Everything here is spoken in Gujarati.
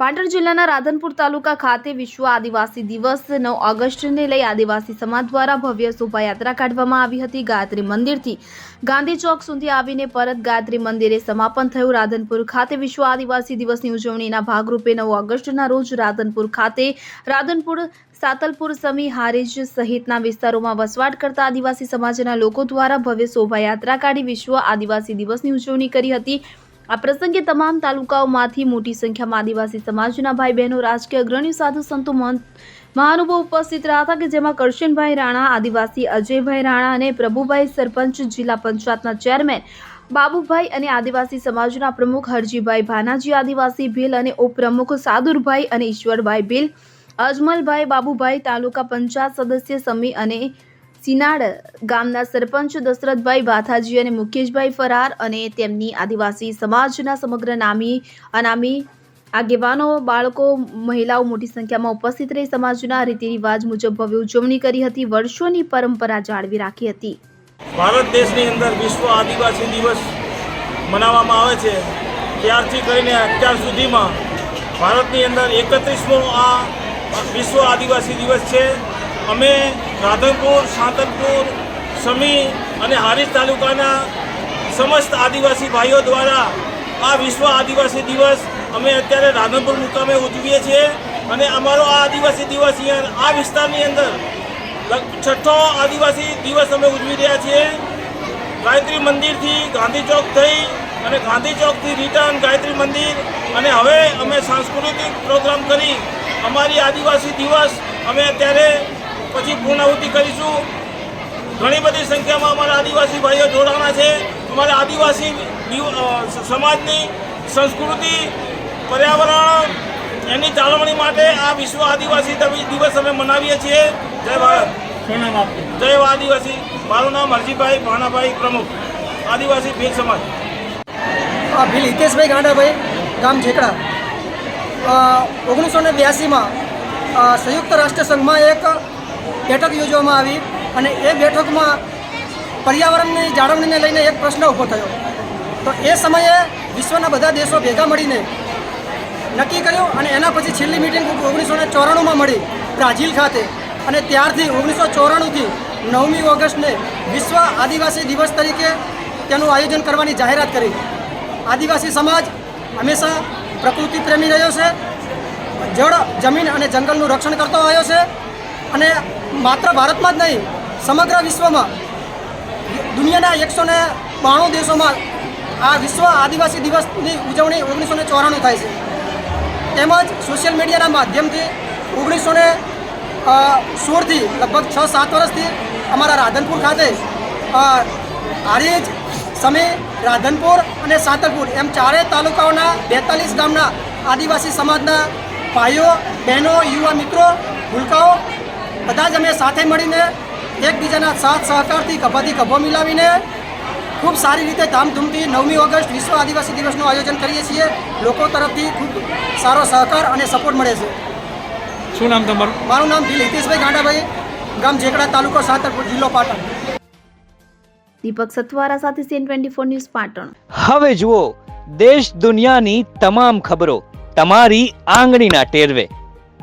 પાટણ જિલ્લાના રાધનપુર તાલુકા ખાતે વિશ્વ આદિવાસી દિવસ નવ ઓગસ્ટને લઈ આદિવાસી સમાજ દ્વારા ભવ્ય શોભાયાત્રા કાઢવામાં આવી હતી. ગાયત્રી મંદિરથી ગાંધી ચોક સુધી આવીને પરત ગાયત્રી મંદિરે સમાપન થયું. રાધનપુર ખાતે વિશ્વ આદિવાસી દિવસની ઉજવણીના ભાગરૂપે નવ ઓગસ્ટના રોજ રાધનપુર ખાતે રાધનપુર, સાતલપુર સમી હારીજ સહિતના વિસ્તારોમાં વસવાટ કરતા આદિવાસી સમાજના લોકો દ્વારા ભવ્ય શોભાયાત્રા કાઢી વિશ્વ આદિવાસી દિવસની ઉજવણી કરી હતી. આ પ્રસંગે તમામ તાલુકાઓમાંથી મોટી સંખ્યામાં આદિવાસી સમાજના ભાઈ બહેનો, રાજકીય અગ્રણીઓ સાધુ સંતો મહંત મહાનુભાવ ઉપસ્થિત રહ્યા હતા કે જેમાં કરશનભાઈ રાણા, આદિવાસી અજયભાઈ રાણા અને પ્રભુભાઈ સરપંચ, જિલ્લા પંચાયતના ચેરમેન બાબુભાઈ અને આદિવાસી સમાજના પ્રમુખ હરજીભાઈ ભાનાજી, આદિવાસી ભીલ અને ઉપપ્રમુખ સાદુરભાઈ અને ઈશ્વરભાઈ ભીલ, અજમલભાઈ બાબુભાઈ, તાલુકા પંચાયત સદસ્ય સમી અને સિનાડ ગામના સરપંચ દશરથભાઈ ભાથાજી અને મુકેશભાઈ ફરાર અને તેમની આદિવાસી સમાજના સમગ્ર નામી અનામી આગેવાનો, બાળકો, મહિલાઓ મોટી સંખ્યામાં ઉપસ્થિત રહી સમાજના રીતિરિવાજ મુજબ ભવ્ય ઉજવણી કરી હતી, વર્ષોની પરંપરા જાળવી રાખી હતી. ભારત દેશની અંદર વિશ્વ આદિવાસી દિવસ મનાવવામાં આવે છે. ત્યારથી કરીને અત્યાર સુધીમાં ભારતની અંદર એકત્રીસમો આ વિશ્વ આદિવાસી દિવસ છે. અમે રાધનપુર સાંતલપુર સમી અને હારીજ તાલુકાના સમસ્ત આદિવાસી ભાઈઓ દ્વારા આ વિશ્વ આદિવાસી દિવસ અમે અત્યારે રાધનપુર મુકામે ઉજવીએ છીએ અને અમારો આ આદિવાસી દિવસ આ વિસ્તારની અંદર છઠ્ઠો આદિવાસી દિવસ અમે ઉજવી રહ્યા છીએ. ગાયત્રી મંદિરથી ગાંધી ચોક થઈ અને ગાંધી ચોકથી રિટર્ન ગાયત્રી મંદિર અને હવે અમે સાંસ્કૃતિક પ્રોગ્રામ કરી અમારી આદિવાસી દિવસ અમે અત્યારે પછી પૂર્ણાહુતિ કરીશું. ઘણી બધી સંખ્યામાં અમારા આદિવાસી ભાઈઓ જોડાણા છે. અમારા આદિવાસી સમાજની સંસ્કૃતિ, પર્યાવરણ, એની જાળવણી માટે આ વિશ્વ આદિવાસી દવિ- દિવસ અમે મનાવીએ છીએ. જય ભારત. જય આદિવાસી. મારું નામ હરજીભાઈ ભાણાભાઈ પ્રમુખ. આદિવાસી ભીલ સમાજ. આ ભીલ હિતેશભાઈ ગાંડાભાઈ, ગામ ઝેકડા. ઓગણીસો ને બ્યાસીમાં સંયુક્ત રાષ્ટ્ર સંઘમાં એક બેઠક યોજવામાં આવી અને એ બેઠકમાં પર્યાવરણની, જાળવણીને લઈને એક પ્રશ્ન ઊભો થયો. તો એ સમયે વિશ્વના બધા દેશો ભેગા મળીને નક્કી કર્યું અને એના પછી છેલ્લી મિટિંગ ઓગણીસો ને ચોરાણુંમાં મળી બ્રાઝિલ ખાતે. અને ત્યારથી ઓગણીસો ચોરાણુંથી નવમી ઓગસ્ટને વિશ્વ આદિવાસી દિવસ તરીકે તેનું આયોજન કરવાની જાહેરાત કરી. આદિવાસી સમાજ હંમેશા પ્રકૃતિ પ્રેમી રહ્યો છે. જળ, જમીન અને જંગલનું રક્ષણ કરતો આવ્યો છે. અને માત્ર ભારતમાં જ નહીં, સમગ્ર વિશ્વમાં. દુનિયાના એકસો ને બાણું દેશોમાં આ વિશ્વ આદિવાસી દિવસની ઉજવણી ઓગણીસો ને ચોરાણું થાય છે. તેમજ સોશિયલ મીડિયાના માધ્યમથી ઓગણીસો ને સોળથી લગભગ છ, સાત વર્ષથી અમારા રાધનપુર ખાતે હારીજ સમી, રાધનપુર અને સાતરપુર એમ ચારેય તાલુકાઓના બેતાલીસ ગામના આદિવાસી સમાજના ભાઈઓ, બહેનો, યુવા મિત્રો, ભૂલકાઓ બધા જ અમે સાથે મળીને એકબીજાના સાથ સહકારથી ગભાથી કભો મિલાવીને ખૂબ સારી રીતે ધામધૂમથી નવમી ઓગસ્ટ વિશ્વ આદિવાસી દિવસનું આયોજન કરીએ છીએ. લોકો તરફથી ખૂબ સારો સહકાર અને સપોર્ટ મળે છે. શું નામ તમારું? મારું નામ હિતેશભાઈ ગાંડાભાઈ ગામ જેકડા તાલુકો સાતરપુર જિલ્લો પાટણ. દીપક સથવારા સાથે CN twenty four news Patan. હવે જુઓ દેશ દુનિયાની તમામ ખબરો તમારી આંગળીના ટેરવે.